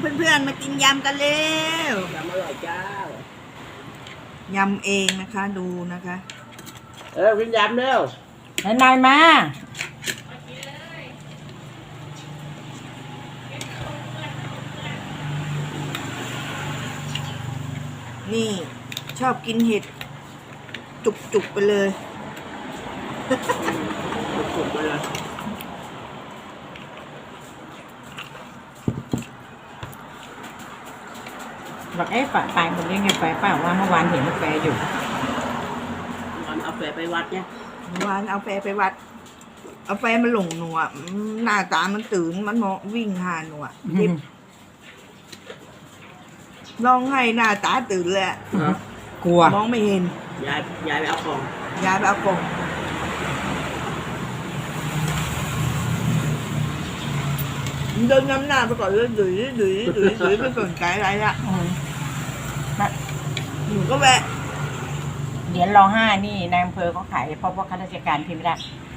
เพื่อนๆ มากินยำกันเร็ว ยำอร่อยจ้ายำเองนะคะดูนะคะ เออกินยำเร็วนายนายมานี่ ชอบกินเห็ด จุกๆไปเลยสุกๆไปเลย บอกเอ๊ะฝ่ายไปคนนี้ไงไปเปล่าว่าเมื่อวานเห็นกาแฟอยู่มันเอาแฟไปวัดเนี่ยวานเอาแฟไปวัด เอาแฟมาหลงหนูอะอืมหน้าตามันตื่นมันมองวิ่งหาหนูอะยิบร้องให้หน้าตาตื่นเลยอะกลัว มองไม่เห็นยายยายไปเอาของ ยายไปเอากล่อง เดินน้ำหน้าไปก่อนเลยดุยดุยดุยดุยไม่สนใจอะไรละหนูก็แวะเหรียญรอห้านี่นายอำเภอเขาขายเพราะพวกข้าราชการที่ไม่ได้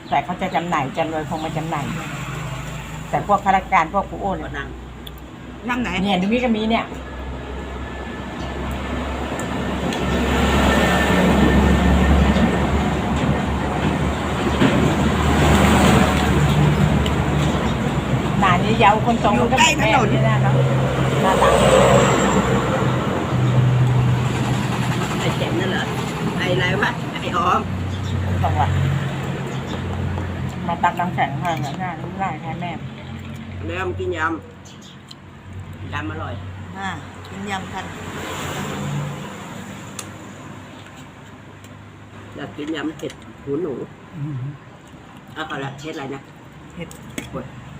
แต่เขาจะจำหน่ายจะรวยคงมาจำหน่ายด้วยแต่พวกข้าราชการพวกกูโอนนั่งนั่งไหนเนี่ยตรงนี้ก็มีเนี่ย หนานี้เยาวคนทรงมันก็เหมือนแนี่นะเนาะหน้าตาไอ้แจ๋มนั่นเหรอไอ้อะไรวะไอ้ออมตรงว่ะมาตักน้ำแข็งให้แบบหน้ารู้ได้แค่แม่เริ่มกินยำยำอร่อยอ่ากินยำกันอยากกินยำเห็ดหูหนูอาก่อละเห็ดอะไรนะเห็ด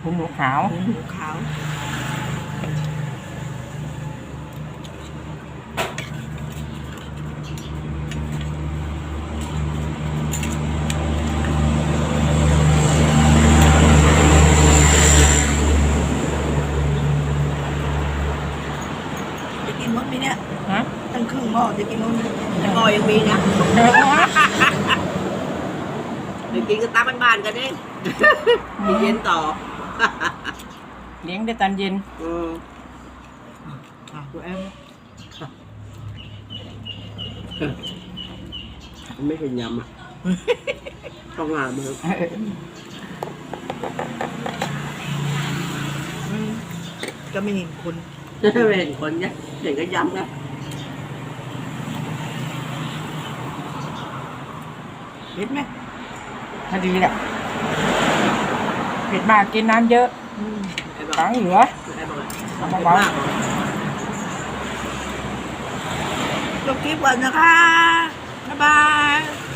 คุณหนูขาวหูหมูขาวจะกินมั้งไหมเนี่ยฮะตั้งครึ่งหม้อจะกินมั้งไหมแต่ก็ยังมีนะเดี๋ยวกินก็ตามบ้านๆกันเองกินเย็นต่อ เลี้ยงได้ตอนเย็นอืมอะตัวแอมไม่เห็นยำอะ ต้องงานมืออืมก็ไม่เห็นคนไม่เห็นคนเนี่ยเห็นก็ยำนะเห็นไหมพอดีแหละ ผิดมากกินน้ำเยอะตังเหลือเอามาไว้จบคลิปก่อนนะคะ บ๊ายบาย